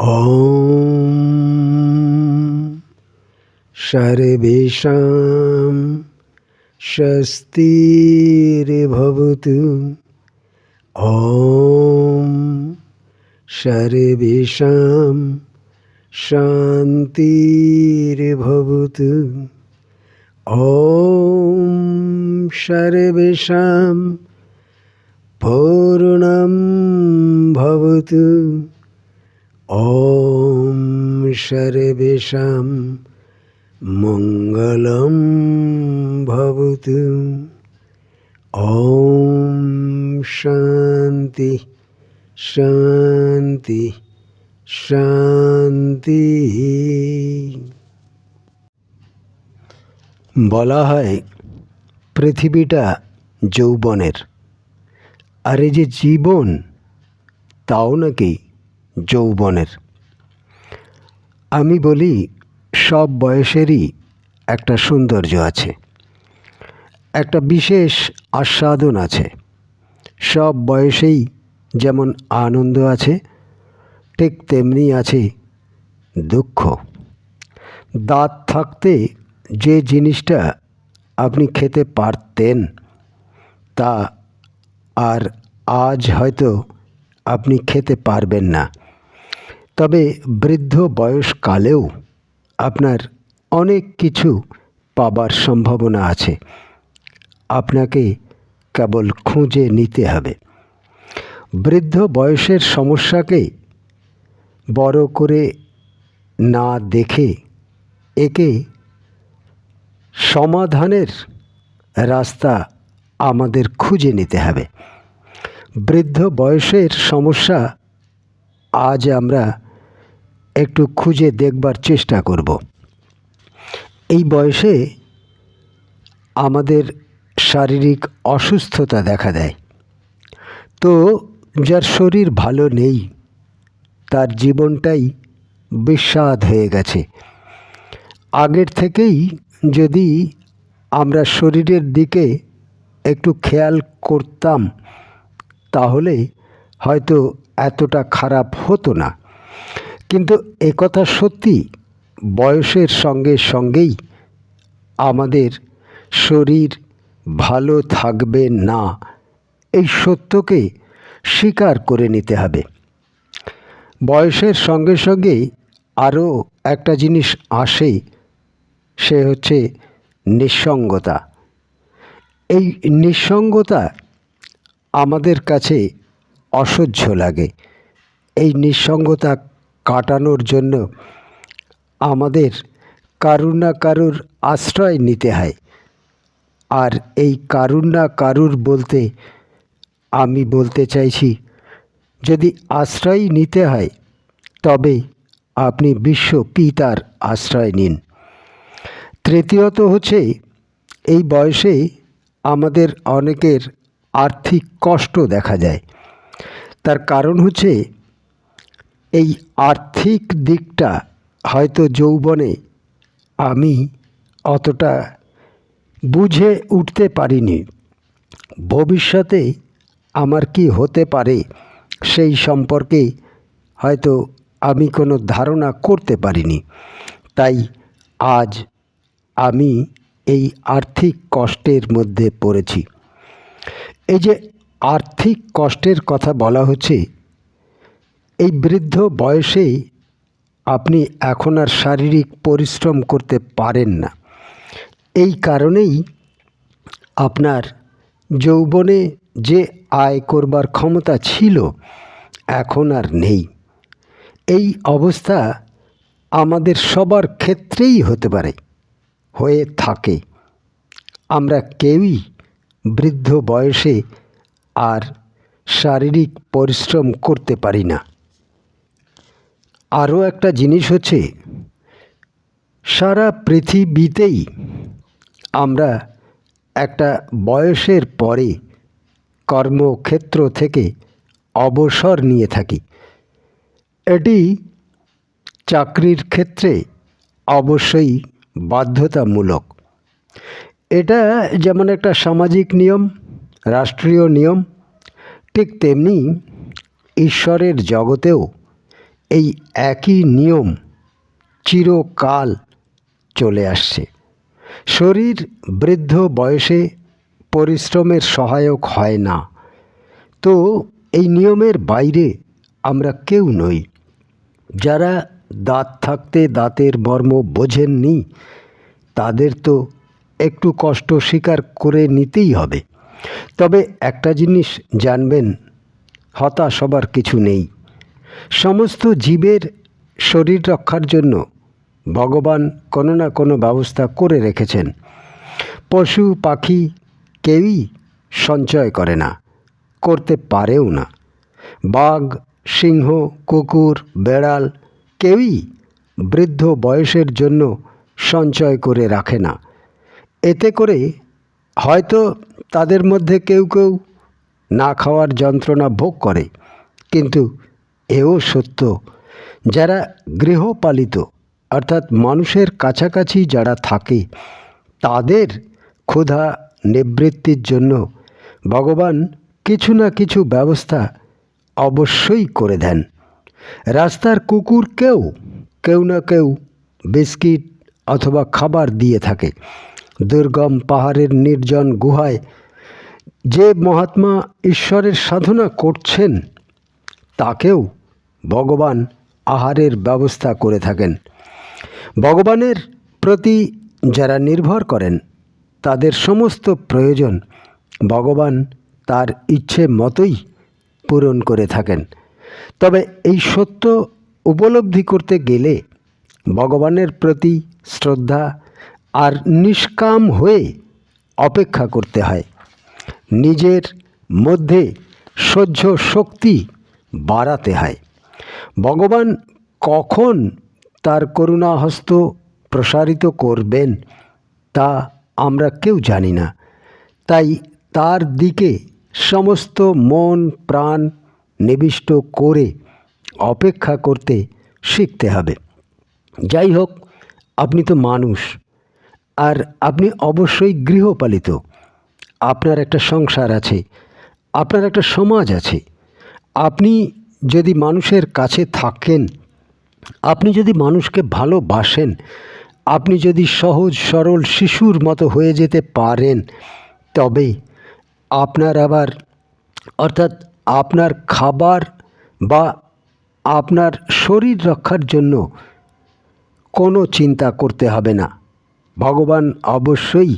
ॐ सर्वेषां स्वस्तिर्भवतु ॐ सर्वेषां शान्तिर्भवतु ॐ सर्वेषां पूर्णं भवतु ॐ सर्वेषां मङ्गलं भवतु ॐ শান্তি শান্তি শান্তি বলা হয় পৃথিবীটা যৌবনের আর এই যে জীবন তাও নাকি যৌবনের। আমি বলি, সব বয়সেরই একটা সৌন্দর্য আছে। একটা বিশেষ আস্বাদন আছে। সব বয়সেই যেমন আনন্দ আছে, ঠিক তেমনি আছে দুঃখ। দাঁত থাকতে যে জিনিসটা আপনি খেতে পারতেন, তা আর আজ হয়তো আপনি খেতে পারবেন না। তবে বৃদ্ধ বয়সকালেও আপনার অনেক কিছু পাবার সম্ভাবনা আছে। আপনাকে কেবল খুঁজে নিতে হবে। বৃদ্ধ বয়সের সমস্যাকে বড় করে না দেখে একে সমাধানের রাস্তা আমাদের খুঁজে নিতে হবে। বৃদ্ধ বয়সের সমস্যা আজ আমরা একটু খুঁজে দেখবার চেষ্টা করব। এই বয়সে আমাদের শারীরিক অসুস্থতা দেখা দেয়। তো যার শরীর ভালো নেই, তার জীবনটাই বিস্বাদ হয়ে গেছে। আগের থেকেই যদি আমরা শরীরের দিকে একটু খেয়াল করতাম, তাহলে হয়তো এতটা খারাপ হতো না। কিন্তু একথা সত্যি? বয়সের সঙ্গে সঙ্গেই আমাদের শরীর ভালো থাকবে না। এই সত্যকে স্বীকার করে নিতে হবে। বয়সের সঙ্গে সঙ্গে আরও একটা জিনিস আসে, সে হচ্ছে নিঃসঙ্গতা। এই নিঃসঙ্গতা আমাদের কাছে অসহ্য লাগে। এই নিঃসঙ্গতা কাটানোর জন্য আমাদের কারুর না কারুর আশ্রয় নিতে হয়। আর এই কারুর না কারুর বলতে আমি বলতে চাইছি, যদি আশ্রয় নিতে হয়, তবে আপনি বিশ্ব পিতার আশ্রয় নিন। তৃতীয়ত হচ্ছে, এই বয়সে আমাদের অনেকের আর্থিক কষ্ট দেখা যায়। তার কারণ হচ্ছে এই আর্থিক দিকটা হয়তো যৌবনে আমি অতটা বুঝে উঠতে পারিনি। ভবিষ্যতে আমার কি হতে পারে সেই সম্পর্কে হয়তো আমি কোনো ধারণা করতে পারিনি। তাই আজ আমি এই আর্থিক কষ্টের মধ্যে পড়েছি। এই যে আর্থিক কষ্টের কথা বলা হচ্ছে এই বৃদ্ধ বয়সেই আপনি এখন আর শারীরিক পরিশ্রম করতে পারেন না। এই কারণেই আপনার যৌবনে যে আয় করবার ক্ষমতা ছিল, এখন আর নেই। এই অবস্থা আমাদের সবার ক্ষেত্রেই হতে পারে, হয়ে থাকে। আমরা কেউই বৃদ্ধ বয়সে আর শারীরিক পরিশ্রম করতে পারি না। আরও একটা জিনিস হচ্ছে, সারা পৃথিবীতেই আমরা একটা বয়সের পরে কর্মক্ষেত্র থেকে অবসর নিয়ে থাকি। এটি চাকরির ক্ষেত্রে অবশ্যই বাধ্যতামূলক। এটা যেমন একটা সামাজিক নিয়ম, রাষ্ট্রীয় নিয়ম, ঠিক তেমনি ঈশ্বরের জগতেও এই একই নিয়ম চিরকাল চলে আসছে। শরীর বৃদ্ধ বয়সে পরিশ্রমের সহায়ক হয় না। তো এই নিয়মের বাইরে আমরা কেউ নই। যারা দাঁত থাকতে দাঁতের মর্ম বোঝেননি, তাদের তো একটু কষ্ট স্বীকার করে নিতেই হবে। তবে একটা জিনিস জানবেন, হতাশ হবার কিছু নেই। সমস্ত জীবের শরীর রক্ষার জন্য ভগবান কোনো না কোনো ব্যবস্থা করে রেখেছেন। পশু, পাখি কেউই সঞ্চয় করে না, করতে পারেও না। বাঘ, সিংহ, কুকুর, বেড়াল কেউই বৃদ্ধ বয়সের জন্য সঞ্চয় করে রাখে না। এতে করে হয়তো তাদের মধ্যে কেউ কেউ না খাওয়ার যন্ত্রণা ভোগ করে, কিন্তু এও সত্য। যারা গৃহপালিত, অর্থাৎ মানুষের কাছাকাছি যারা থাকে, তাদের ক্ষুধা নিবৃত্তির জন্য ভগবান কিছু না কিছু ব্যবস্থা অবশ্যই করে দেন। রাস্তার কুকুরকেও কেউ না কেউ বিস্কিট অথবা খাবার দিয়ে থাকে। দুর্গম পাহাড়ের নির্জন গুহায় যে মহাত্মা ঈশ্বরের সাধনা করছেন, তাকেও ভগবান আহারের ব্যবস্থা করে থাকেন। ভগবানের প্রতি যারা নির্ভর করেন, তাদের সমস্ত প্রয়োজন ভগবান তার ইচ্ছে মতোই পূরণ করে থাকেন। তবে এই সত্য উপলব্ধি করতে গেলে ভগবানের প্রতি শ্রদ্ধা আর নিষ্কাম হয়ে অপেক্ষা করতে হয়। নিজের মধ্যে সহ্য শক্তি বাড়াতে হয়। ভগবান কখন তার করুণা হস্ত প্রসারিত করবেন তা আমরা কেউ জানি না। তাই তার দিকে সমস্ত মন, প্রাণ নিবিষ্ট করে অপেক্ষা করতে শিখতে হবে। যাই হোক, আপনি তো মানুষ, আর আপনি অবশ্যই গৃহপালিত। আপনার একটা সংসার আছে, আপনার একটা সমাজ আছে। আপনি যদি মানুষের কাছে থাকেন, আপনি যদি মানুষকে ভালোবাসেন, আপনি যদি সহজ, সরল শিশুর মতো হয়ে যেতে পারেন, তবে আপনার আবার, অর্থাৎ আপনার খাবার বা আপনার শরীর রক্ষার জন্য কোনো চিন্তা করতে হবে না। ভগবান অবশ্যই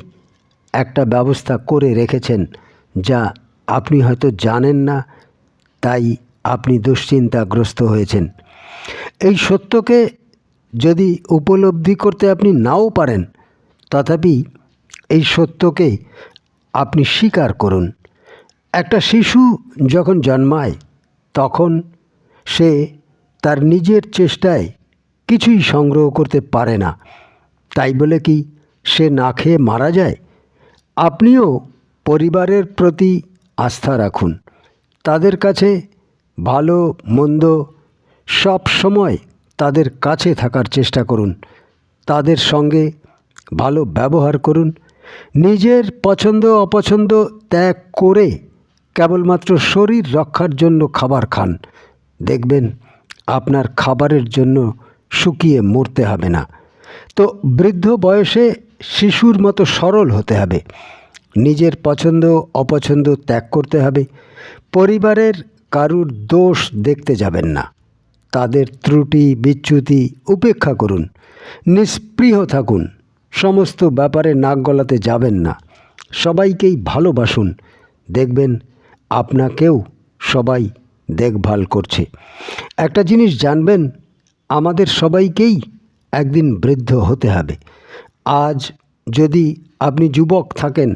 একটা ব্যবস্থা করে রেখেছেন যা আপনি হয়তো জানেন না, তাই আপনি দুশ্চিন্তাগ্রস্ত হয়েছেন। এই সত্যকে যদি উপলব্ধি করতে আপনি নাও পারেন, তথাপি এই সত্যকে আপনি স্বীকার করুন। একটা শিশু যখন জন্মায়, তখন সে তার নিজের চেষ্টায় কিছুই সংগ্রহ করতে পারে না। তাই বলে কি, সে না খেয়ে মারা যায়? আপনিও পরিবারের প্রতি আস্থা রাখুন। তাদের কাছে ভালো, মন্দ, সব সময় তাদের কাছে থাকার চেষ্টা করুন। তাদের সঙ্গে ভালো ব্যবহার করুন। নিজের পছন্দ, অপছন্দ ত্যাগ করে কেবলমাত্র শরীর রক্ষার জন্য খাবার খান। দেখবেন আপনার খাবারের জন্য শুকিয়ে মরতে হবে না। তো বৃদ্ধ বয়সে শিশুর মতো সরল হতে হবে। নিজের পছন্দ, অপছন্দ ত্যাগ করতে হবে। পরিবারের কারুর দোষ দেখতে যাবেন না। তাদের ত্রুটি, বিচ্যুতি উপেক্ষা করুন। নিস্পৃহ থাকুন। সমস্ত ব্যাপারে নাক গলাতে যাবেন না। সবাইকেই ভালোবাসুন। দেখবেন আপনাকেও সবাই দেখভাল করছে। একটা জিনিস জানবেন, আমাদের সবাইকেই একদিন বৃদ্ধ হতে হবে। আজ যদি আপনি যুবক থাকেন,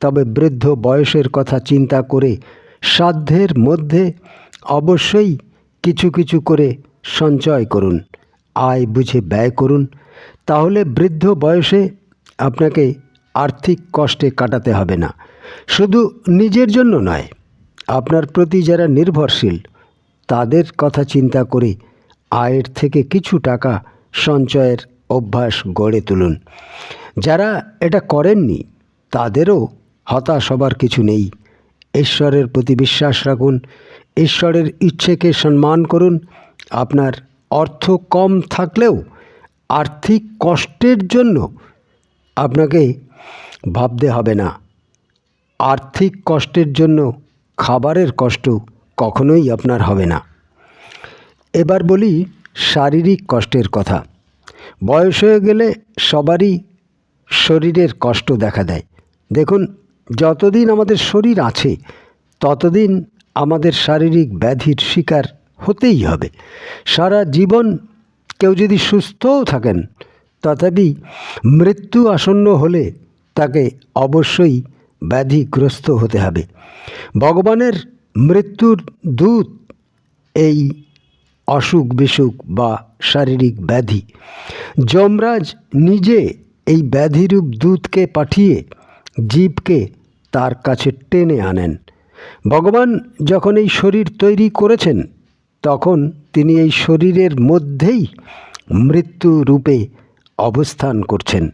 তবে বৃদ্ধ বয়সের কথা চিন্তা করে সাধ্যের মধ্যে অবশ্যই কিছু কিছু করে সঞ্চয় করুন, আয় বুঝে ব্যয় করুন। তাহলে বৃদ্ধ বয়সে আপনাকে আর্থিক কষ্টে কাটাতে হবে না। শুধু নিজের জন্য নয়, আপনার প্রতি যারা নির্ভরশীল, তাদের কথা চিন্তা করে আয়ের থেকে কিছু টাকা সঞ্চয়ের অভ্যাস গড়ে তুলুন। যারা এটা করেননি, তাদেরও হতাশ হবার কিছু নেই। ঈশ্বরের প্রতি বিশ্বাস রাখুন, ঈশ্বরের ইচ্ছেকে সম্মান করুন। আপনার অর্থ কম থাকলেও আর্থিক কষ্টের জন্য আপনাকে ভাবতে হবে না। আর্থিক কষ্টের জন্য খাবারের কষ্ট কখনোই আপনার হবে না। এবার বলি শারীরিক কষ্টের কথা। বয়স হয়ে গেলে সবারই শরীরের কষ্ট দেখা দেয়। দেখুন যতদিন আমাদের শরীর আছে, ততদিন আমাদের শারীরিক ব্যাধির শিকার হতেই হবে। সারা জীবন কেউ যদি সুস্থও থাকেন, তথাপি মৃত্যু আসন্ন হলে তাকে অবশ্যই ব্যাধিগ্রস্ত হতে হবে। ভগবানের মৃত্যুর দূত এই অসুখ বিসুখ বা শারীরিক ব্যাধি। যমরাজ নিজে এই ব্যাধিরূপ দূতকে পাঠিয়ে জীবকে তার কাছে টেনে আনেন। ভগবান যখন এই শরীর তৈরি করেছেন, তখন তিনি এই শরীরের মধ্যেই মৃত্যু রূপে অবস্থান করছেন।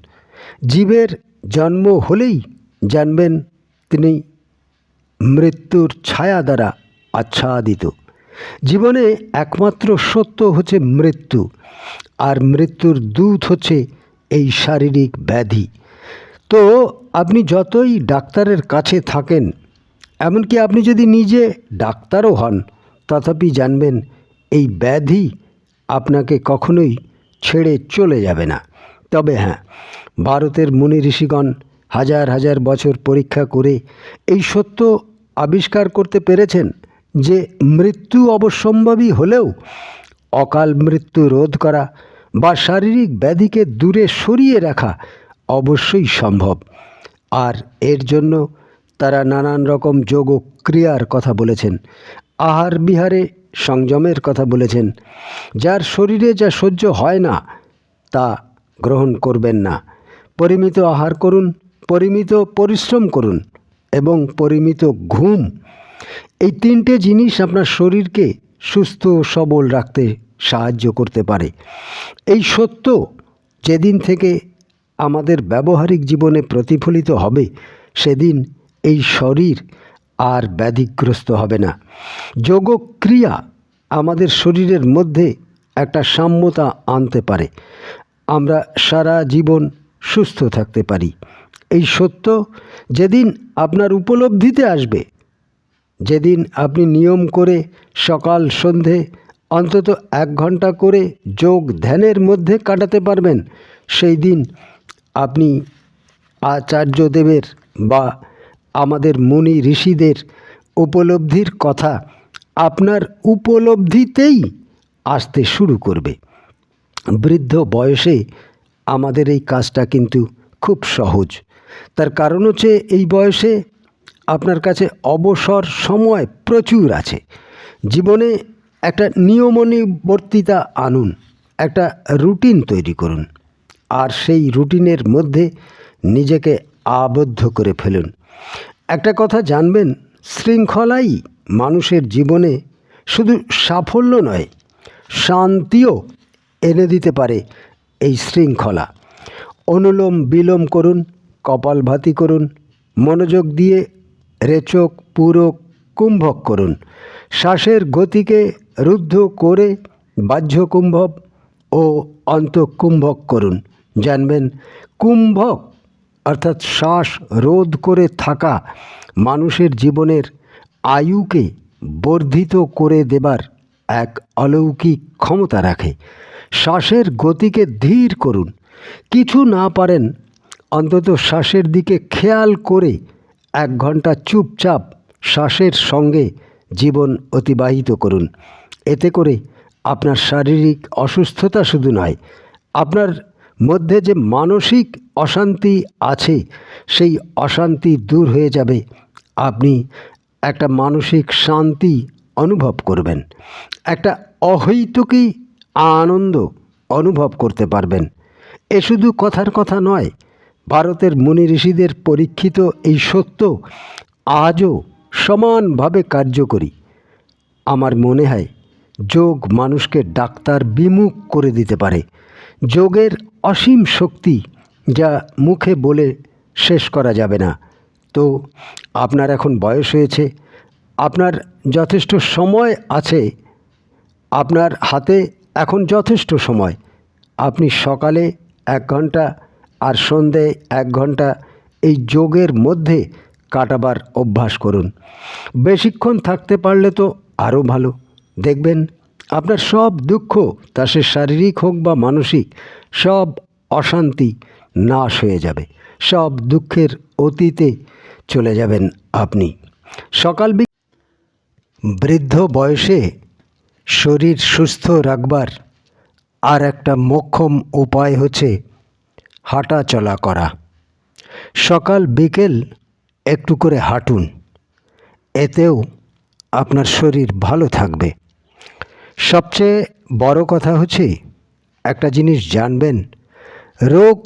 জীবের জন্ম হলেই জানবেন তিনি মৃত্যুর ছায়া দ্বারা আচ্ছাদিত। জীবনে একমাত্র সত্য হচ্ছে মৃত্যু, আর মৃত্যুর দূত হচ্ছে এই শারীরিক ব্যাধি। তো আপনি যতই ডাক্তারের কাছে থাকেন, এমনকি আপনি যদি নিজে ডাক্তারও হন, তথাপি জানবেন এই ব্যাধি আপনাকে কখনোই ছেড়ে চলে যাবে না। তবে হ্যাঁ ভারতের মুনি ঋষিগণ হাজার হাজার বছর পরীক্ষা করে এই সত্য আবিষ্কার করতে পেরেছেন যে মৃত্যু অবশ্যম্ভাবী হলেও অকাল মৃত্যু রোধ করা বা শারীরিক ব্যাধিকে দূরে সরিয়ে রাখা অবশ্যই সম্ভব। আর এর জন্য তারা নানান রকম যোগ ক্রিয়ার কথা বলেছেন। আহার বিহারে সংযমের কথা বলেছেন। যার শরীরে যা সহ্য হয় না, তা গ্রহণ করবেন না। পরিমিত আহার করুন, পরিমিত পরিশ্রম করুন এবং পরিমিত ঘুম। এই তিনটে জিনিস আপনার শরীরকে সুস্থ সবল রাখতে সাহায্য করতে পারে। এই সত্য যেদিন থেকে আমাদের ব্যবহারিক জীবনে প্রতিফলিত হবে, সেদিন এই শরীর আর ব্যাধিগ্রস্ত হবে না। যোগক্রিয়া আমাদের শরীরের মধ্যে একটা সাম্যতা আনতে পারে। আমরা সারা জীবন সুস্থ থাকতে পারি। এই সত্য যেদিন আপনার উপলব্ধিতে আসবে, যেদিন আপনি নিয়ম করে সকাল সন্ধে অন্তত এক ঘণ্টা করে যোগ ধ্যানের মধ্যে কাটাতে পারবেন, সেই দিন আপনি আচার্যদেবের বা আমাদের মুনি ঋষিদের উপলব্ধির কথা আপনার উপলব্ধিতেই আসতে শুরু করবে। বৃদ্ধ বয়সে আমাদের এই কাজটা কিন্তু খুব সহজ। তার কারণ হচ্ছে এই বয়সে আপনার কাছে অবসর সময় প্রচুর আছে। জীবনে একটা নিয়মনিবর্তিতা আনুন, একটা রুটিন তৈরি করুন। আর সেই রুটিনের মধ্যে নিজেকে আবদ্ধ করে ফেলুন। একটা কথা জানবেন, শৃঙ্খলাই মানুষের জীবনে শুধু সাফল্য নয়, শান্তিও এনে দিতে পারে এই শৃঙ্খলা। অনুলোম বিলোম করুন কপালভাতি করুন, মনোযোগ দিয়ে রেচক, পূরক, কুম্ভক করুন। শ্বাসের গতিকে রুদ্ধ করে বাহ্য কুম্ভক ও অন্তঃকুম্ভক করুন। জানবেন, কুম্ভক, অর্থাৎ শ্বাস রোধ করে থাকা মানুষের জীবনের আয়ুকে বর্ধিত করে দেবার এক অলৌকিক ক্ষমতা রাখে। শ্বাসের গতিকে ধীর করুন। কিছু না পারেন, অন্তত শ্বাসের দিকে খেয়াল করে এক ঘণ্টা চুপচাপ শ্বাসের সঙ্গে জীবন অতিবাহিত করুন। এতে করে আপনার শারীরিক অসুস্থতা শুধু নয়, আপনার মধ্যে যে মানসিক অশান্তি আছে, সেই অশান্তি দূর হয়ে যাবে। আপনি একটা মানসিক শান্তি অনুভব করবেন। একটা অহৈতুকী আনন্দ অনুভব করতে পারবেন। এ শুধু কথার কথা নয়, ভারতের মুনি ঋষিদের পরীক্ষিত এই সত্য আজও সমানভাবে কার্যকরী। আমার মনে হয়, যোগ মানুষকে ডাক্তার বিমুখ করে দিতে পারে। যোগের অসীম শক্তি যা মুখে বলে শেষ করা যাবে না। তো আপনার এখন বয়স হয়েছে, আপনার যথেষ্ট সময় আছে, আপনার হাতে এখন যথেষ্ট সময়। আপনি সকালে এক ঘণ্টা আর সন্ধে এক ঘণ্টা এই যোগের মধ্যে কাটাবার অভ্যাস করুন। বেশিক্ষণ থাকতে পারলে তো আরও ভালো। দেখবেন আপনার সব দুঃখ, তা সে শারীরিক হোক বা মানসিক, সব অশান্তি নাশ হয়ে যাবে। সব দুঃখের অতীতে চলে যাবেন আপনি। সকাল বৃদ্ধ বয়সে শরীর সুস্থ রাখবার আর একটা মোক্ষম উপায় হচ্ছে হাঁটা চলা করা। সকাল বিকেল একটু করে হাঁটুন, এতেও আপনার শরীর ভালো থাকবে। সবচেয়ে বড় কথা হচ্ছে, একটা জিনিস জানবেন, রোগ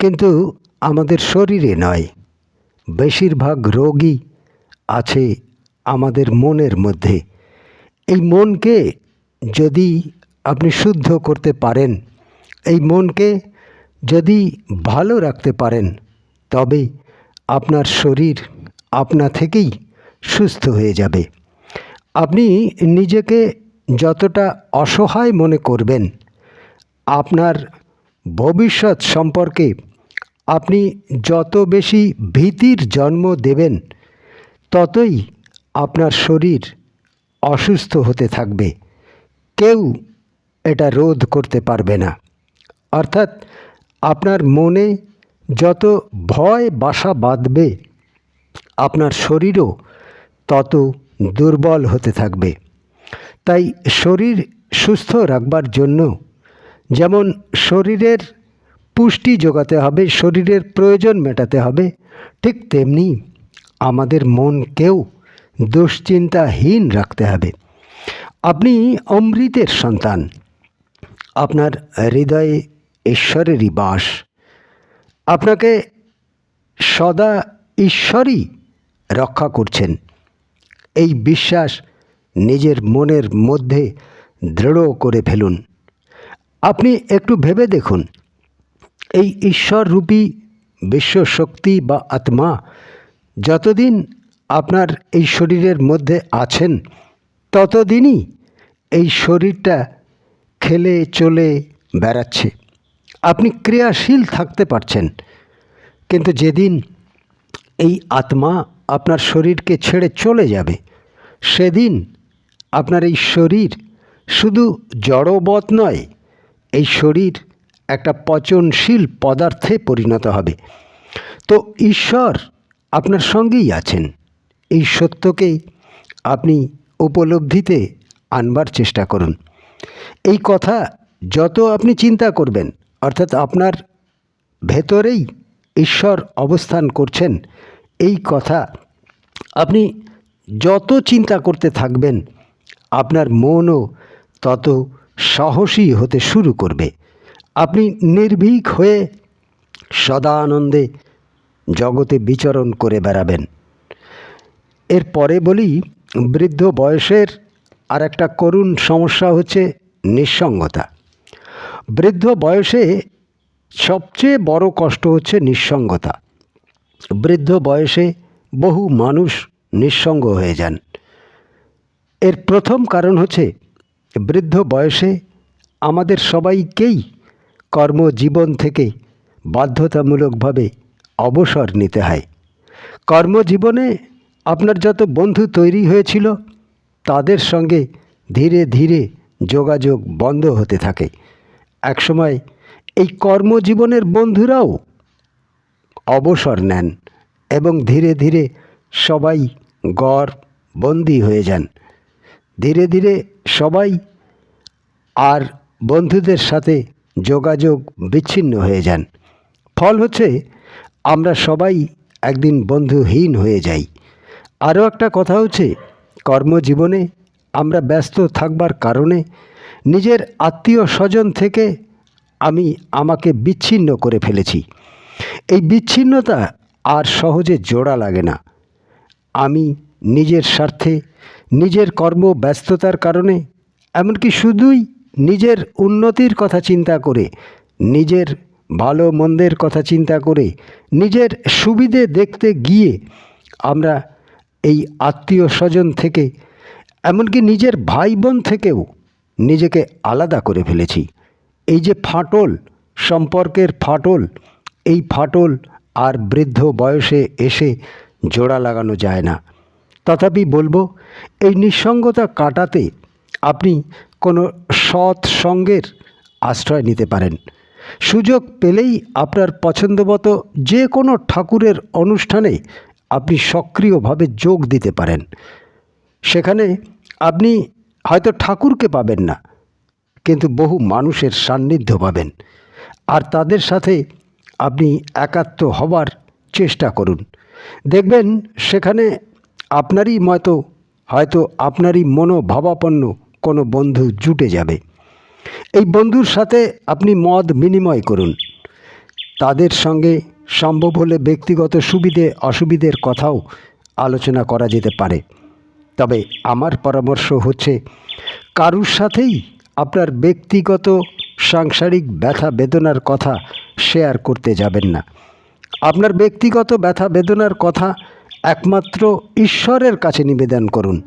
কিন্তু আমাদের শরীরে নয়, বেশিরভাগ রোগই আছে আমাদের মনের মধ্যে। এই মনকে যদি আপনি শুদ্ধ করতে পারেন, এই মনকে যদি ভালো রাখতে পারেন, তবে আপনার শরীর আপনা থেকেই সুস্থ হয়ে যাবে। আপনি নিজেকে যতটা অসহায় মনে করবেন, আপনার ভবিষ্যৎ সম্পর্কে আপনি যত বেশি ভীতির জন্ম দেবেন, ততই আপনার শরীর অসুস্থ হতে থাকবে। কেউ এটা রোধ করতে পারবে না। অর্থাৎ আপনার মনে যত ভয় বাসা বাঁধবে, আপনার শরীরও তত দুর্বল হতে থাকবে। তাই শরীর সুস্থ রাখবার জন্য যেমন শরীরের পুষ্টি যোগাতে হবে, শরীরের প্রয়োজন মেটাতে হবে, ঠিক তেমনি আমাদের মনকেও দুশ্চিন্তাহীন রাখতে হবে। আপনি অমৃতের সন্তান, আপনার হৃদয়ে ঈশ্বরেরই বাস, আপনাকে সদা ঈশ্বরই রক্ষা করছেন। এই বিশ্বাস নিজের মনের মধ্যে দৃঢ় করে ফেলুন। আপনি একটু ভেবে দেখুন, এই ঈশ্বররূপী বিশ্বশক্তি বা আত্মা যতদিন আপনার এই শরীরের মধ্যে আছেন, ততদিনই এই শরীরটা খেলে, চলে বেড়াচ্ছে। আপনি ক্রিয়াশীল থাকতে পারছেন, কিন্তু যেদিন এই আত্মা আপনার শরীরকে ছেড়ে চলে যাবে, সেদিন আপনার এই শরীর শুধু জড়বৎ নয়, এই শরীর একটা পচনশীল পদার্থে পরিণত হবে। তো ঈশ্বর আপনার সঙ্গেই আছেন। এই সত্যকেই আপনি উপলব্ধিতে আনবার চেষ্টা করুন। এই কথা যত আপনি চিন্তা করবেন, অর্থাৎ আপনার ভেতরেই ঈশ্বর অবস্থান করছেন, এই কথা আপনি যত চিন্তা করতে থাকবেন আপনার মনও তত সাহসী হতে শুরু করবে। আপনি নির্ভীক হয়ে সদা আনন্দে জগতে বিচরণ করে বেড়াবেন। এরপরে বলি, বৃদ্ধ বয়সের আর একটা করুণ সমস্যা হচ্ছে নিঃসঙ্গতা। বৃদ্ধ বয়সে সবচেয়ে বড় কষ্ট হচ্ছে নিঃসঙ্গতা। বৃদ্ধ বয়সে বহু মানুষ নিঃসঙ্গ হয়ে যান। এর প্রথম কারণ হচ্ছে বৃদ্ধ বয়সে আমাদের সবাইকেই কর্মজীবন থেকে বাধ্যতামূলকভাবে অবসর নিতে হয়। কর্মজীবনে আপনার যত বন্ধু তৈরি হয়েছিল, তাদের সঙ্গে ধীরে ধীরে যোগাযোগ বন্ধ হতে থাকে। একসময় এই কর্মজীবনের বন্ধুরাও অবসর নেন এবং ধীরে ধীরে সবাই গড় বন্দি হয়ে যান। ধীরে ধীরে সবাই আর বন্ধুদের সাথে যোগাযোগ বিচ্ছিন্ন হয়ে যান। ফল হচ্ছে, আমরা সবাই একদিন বন্ধুহীন হয়ে যাই। আরও একটা কথা হচ্ছে, কর্মজীবনে আমরা ব্যস্ত থাকবার কারণে নিজের আত্মীয় স্বজন থেকে আমি আমাকে বিচ্ছিন্ন করে ফেলেছি। এই বিচ্ছিন্নতা আর সহজে জোড়া লাগে না। আমি নিজের স্বার্থে নিজের কর্ম ব্যস্ততার কারণে, এমনকি শুধুই নিজের উন্নতির কথা চিন্তা করে, নিজের ভালো মন্দের কথা চিন্তা করে, নিজের সুবিধে দেখতে গিয়ে আমরা এই আত্মীয় স্বজন থেকে, এমনকি নিজের ভাই বোন থেকেও নিজেকে আলাদা করে ফেলেছি। এই যে ফাটল, সম্পর্কের ফাটল, এই ফাটল আর বৃদ্ধ বয়সে এসে জোড়া লাগানো যায় না। তথাপি বলব, এই নিঃসঙ্গতা কাটাতে আপনি কোনো সৎ সঙ্গের আশ্রয় নিতে পারেন। সুযোগ পেলেই আপনার পছন্দমতো যে কোনো ঠাকুরের অনুষ্ঠানে আপনি সক্রিয়ভাবে যোগ দিতে পারেন। সেখানে আপনি হয়তো ঠাকুরকে পাবেন না, কিন্তু বহু মানুষের সান্নিধ্য পাবেন। আর তাদের সাথে আপনি একাত্ম হবার চেষ্টা করুন। দেখবেন সেখানে আপনারই মতো, হয়তো আপনারই মনোভাবাপন্ন কোনো বন্ধু জুটে যাবে। এই বন্ধুর সাথে আপনি মত বিনিময় করুন। তাদের সঙ্গে সম্ভব হলে ব্যক্তিগত সুবিধে, অসুবিধের কথাও আলোচনা করা যেতে পারে। তবে আমার পরামর্শ হচ্ছে, কারুর সাথেই আপনার ব্যক্তিগত সাংসারিক ব্যথা বেদনার কথা শেয়ার করতে যাবেন না। আপনার ব্যক্তিগত ব্যথা বেদনার কথা একমাত্র ঈশ্বরের কাছে নিবেদন করুন।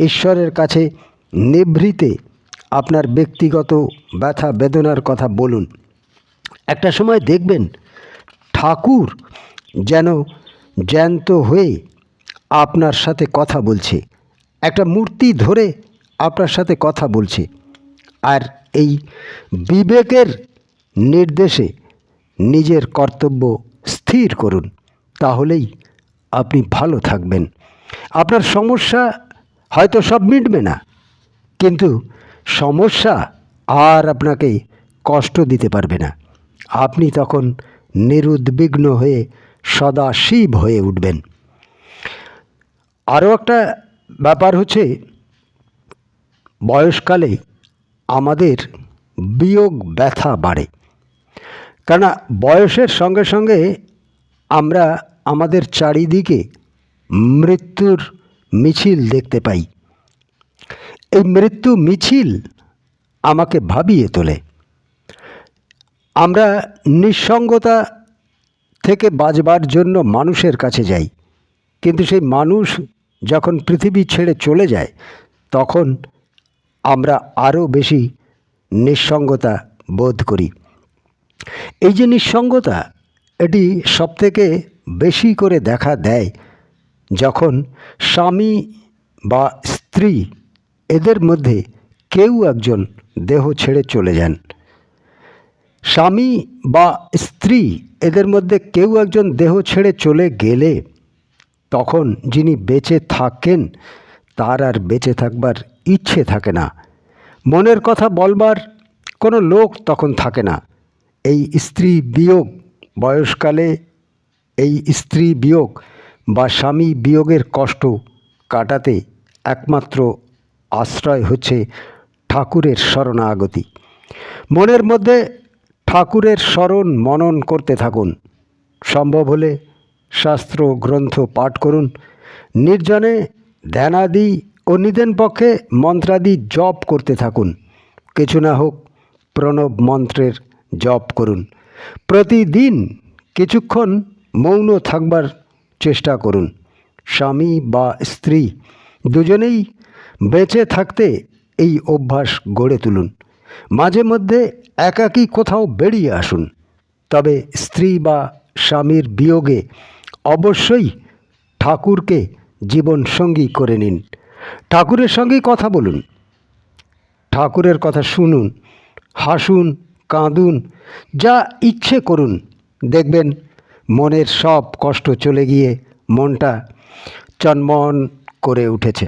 ঈশ্বরের কাছে নিভৃতে আপনার ব্যক্তিগত ব্যথা, বেদনার কথা বলুন। একটা সময় দেখবেন ঠাকুর যেন জ্যান্ত হয়ে আপনার সাথে কথা বলছে। একটা মূর্তি ধরে আপনার সাথে কথা বলছে। আর এই বিবেকের নির্দেশে নিজের কর্তব্য স্থির করুন। তাহলেই আপনি ভালো থাকবেন। আপনার সমস্যা হয়তো সব মিটবে না, কিন্তু সমস্যা আর আপনাকে কষ্ট দিতে পারবে না। আপনি তখন নিরুদ্বিগ্ন হয়ে সদা শিব হয়ে উঠবেন। আরও একটা ব্যাপার হচ্ছে, বয়সকালে আমাদের বিয়োগ ব্যথা বাড়ে। কেননা বয়সের সঙ্গে সঙ্গে আমরা আমাদের চারিদিকে মৃত্যুর মিছিল দেখতে পাই। এই মৃত্যু মিছিল আমাকে ভাবিয়ে তোলে। আমরা নিঃসঙ্গতা থেকে বাঁচবার জন্য মানুষের কাছে যাই। কিন্তু সেই মানুষ যখন পৃথিবী ছেড়ে চলে যায়, তখন আমরা আরও বেশি নিঃসঙ্গতা বোধ করি। এই যে নিঃসঙ্গতা, এটি সবথেকে বেশি করে দেখা দেয় যখন স্বামী বা স্ত্রী এদের মধ্যে কেউ একজন দেহ ছেড়ে চলে যান। স্বামী বা স্ত্রী এদের মধ্যে কেউ একজন দেহ ছেড়ে চলে গেলে তখন যিনি বেঁচে থাকেন, তার আর বেঁচে থাকবার ইচ্ছে থাকে না। মনের কথা বলবার কোনো লোক তখন থাকে না। এই স্ত্রী বিয়োগ বয়সকালে এই স্ত্রী বিয়োগ বা স্বামী বিয়োগের কষ্ট কাটাতে একমাত্র আশ্রয় হচ্ছে ঠাকুরের শরণাগতি। মনের মধ্যে ঠাকুরের স্মরণ মনন করতে থাকুন। সম্ভব হলে শাস্ত্র গ্রন্থ পাঠ করুন। নির্জনে ধ্যানাদি ও নিদেন পক্ষে মন্ত্রাদি জপ করতে থাকুন। কিছু না হোক প্রণব মন্ত্রের জপ করুন। প্রতিদিন কিছুক্ষণ মৌন থাকবার চেষ্টা করুন। স্বামী বা স্ত্রী দুজনেই বেঁচে থাকতে এই অভ্যাস গড়ে তুলুন। মাঝে মধ্যে একাকী কোথাও বেরিয়ে আসুন। তবে স্ত্রী বা স্বামীর বিয়োগে অবশ্যই ঠাকুরকে জীবন সঙ্গী করে নিন। ঠাকুরের সঙ্গেই কথা বলুন। ঠাকুরের কথা শুনুন, হাসুন, কাঁদুন, যা ইচ্ছে করুন। দেখবেন মনের সব কষ্ট চলে গিয়ে মনটা চনমন করে উঠেছে।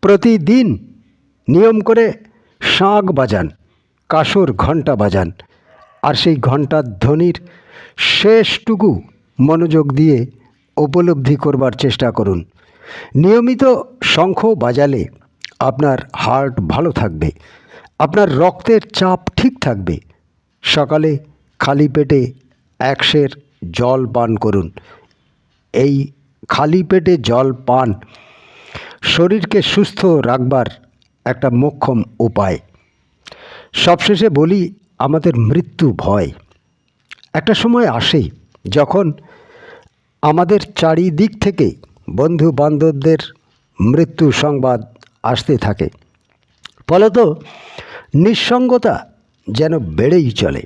প্রতিদিন নিয়ম করে শাঁখ বাজান, কাসর ঘণ্টা বাজান, আর সেই ঘণ্টার ধ্বনির শেষটুকু মনোযোগ দিয়ে উপলব্ধি করবার চেষ্টা করুন। নিয়মিত শঙ্খ বাজালে আপনার হার্ট ভালো থাকবে, আপনার রক্তের চাপ ঠিক থাকবে। সকালে খালি পেটে একশের জল পান করুন। এই খালি পেটে জল পান। শরীরকে সুস্থ রাখবার একটা মোক্ষম উপায়। সবশেষে বলি, আমাদের মৃত্যু ভয়। একটা সময় আসে যখন আমাদের চারিদিক থেকে বন্ধু বান্ধবদের মৃত্যু সংবাদ আসতে থাকে। ফলত নিঃসঙ্গতা যেন বেড়েই চলে।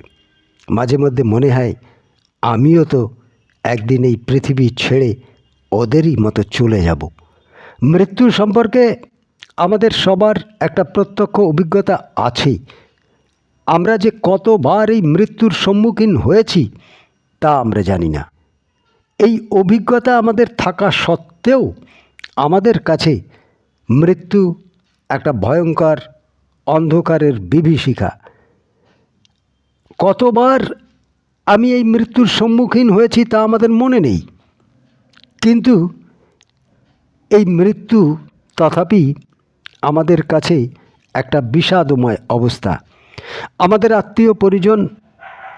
মাঝে মধ্যে মনে হয় আমিও তো একদিন এই পৃথিবী ছেড়ে ওদেরই মতো চলে যাব। মৃত্যু সম্পর্কে আমাদের সবার একটা প্রত্যক্ষ অভিজ্ঞতা আছেই। আমরা যে কতবার এই মৃত্যুর সম্মুখীন হয়েছি তা আমরা জানি না। এই অভিজ্ঞতা আমাদের থাকা সত্ত্বেও আমাদের কাছে মৃত্যু একটা ভয়ঙ্কর অন্ধকারের বিভীষিকা। কতবার আমি এই মৃত্যুর সম্মুখীন হয়েছি তা আমাদের মনে নেই। কিন্তু এই মৃত্যু তথাপি আমাদের কাছে একটা বিষাদময় অবস্থা। আমাদের আত্মীয় পরিজন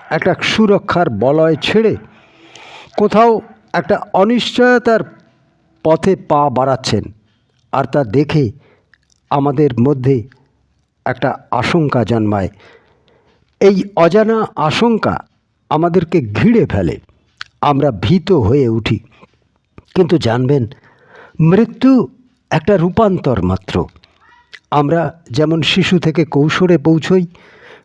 একটা সুরক্ষার বলয় ছেড়ে কোথাও একটা অনিশ্চয়তার পথে পা বাড়াচ্ছেন আর তা দেখে আমাদের মধ্যে একটা আশঙ্কা জন্মায়। এই অজানা আশঙ্কা আমাদেরকে ঘিরে ফেলে। আমরা ভীত হয়ে উঠি। কিন্তু জানবেন, মৃত্যু একটা রূপান্তর মাত্র। আমরা যেমন শিশু থেকে কৌশলে পৌঁছই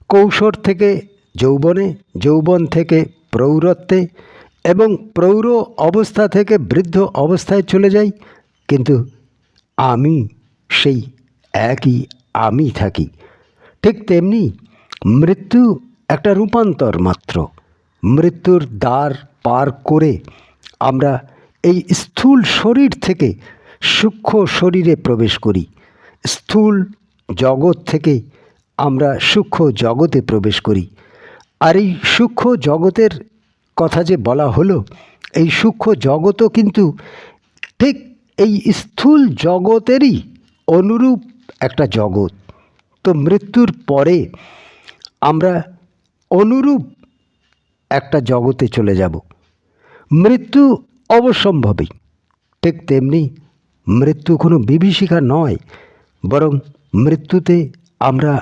কৌশল থেকে যৌবনে, যৌবন থেকে প্রৌঢ়ত্বে এবং প্রৌঢ় অবস্থা থেকে বৃদ্ধ অবস্থায় চলে যাই। কিন্তু আমি সেই একই আমি থাকি। ঠিক তেমনি মৃত্যু একটা রূপান্তর মাত্র। মৃত্যুর দ্বার পার করে আমরা এই স্থূল শরীর থেকে সূক্ষ্ম শরীরে প্রবেশ করি। স্থূল জগৎ থেকে আমরা সূক্ষ্ম জগতে প্রবেশ করি। আর এই সূক্ষ্ম জগতের কথা যে বলা হলো, এই সূক্ষ্ম জগতও কিন্তু ঠিক এই স্থূল জগতেরই অনুরূপ একটা জগৎ। তো মৃত্যুর পরে আমরা অনুরূপ একটা জগতে চলে যাব। মৃত্যু অবশ্যম্ভাবী ঠিক তেমনি মৃত্যু কোনো বিভীষিকা নয়, বরং মৃত্যুতে আমরা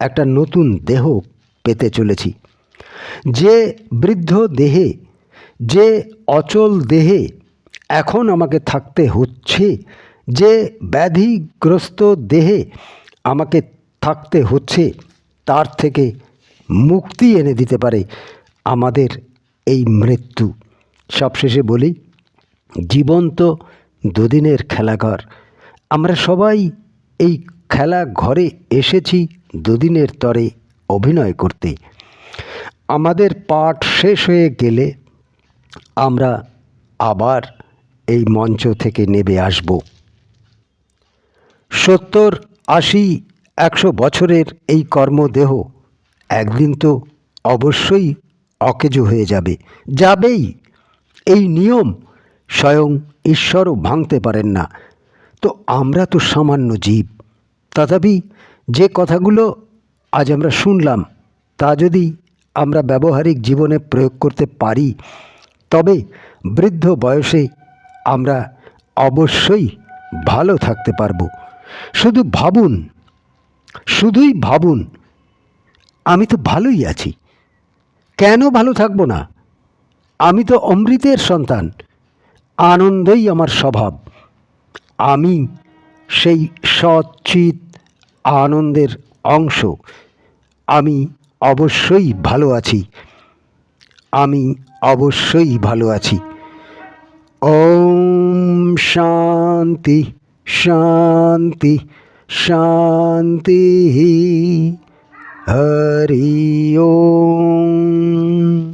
একটা নতুন দেহ পেতে চলেছি। যে বৃদ্ধ দেহে, যে অচল দেহে এখন আমাকে থাকতে হচ্ছে, যে ব্যাধিগ্রস্ত দেহে আমাকে থাকতে হচ্ছে, তার থেকে মুক্তি এনে দিতে পারে আমাদের এই মৃত্যু। সবশেষে বলি জীবন তো দুদিনের খেলাঘর। আমরা সবাই এই খেলা ঘরে এসেছি দুদিনের তরে অভিনয় করতে। আমাদের পাঠ শেষ হয়ে গেলে আমরা আবার এই মঞ্চ থেকে নেবে আসব। সত্তর, আশি, একশো বছরের এই কর্মদেহ একদিন তো অবশ্যই অকেজো হয়ে যাবে। যাবেই। এই নিয়ম স্বয়ং ঈশ্বরও ভাঙতে পারেন না। তো আমরা তো সামান্য জীব। তথাপি যে কথাগুলো আজ আমরা শুনলাম, তা যদি আমরা ব্যবহারিক জীবনে প্রয়োগ করতে পারি, তবে বৃদ্ধ বয়সে আমরা অবশ্যই ভালো থাকতে পারব। শুধু ভাবুন, শুধুই ভাবুন, আমি তো ভালোই আছি। কেন ভালো থাকব না? আমি তো অমৃতের সন্তান। আনন্দই আমার স্বভাব। আমি সেই সচিত আনন্দের অংশ। আমি অবশ্যই ভালো আছি। আমি অবশ্যই ভালো আছি। ওম শান্তি শান্তি শান্তি। हरि ओम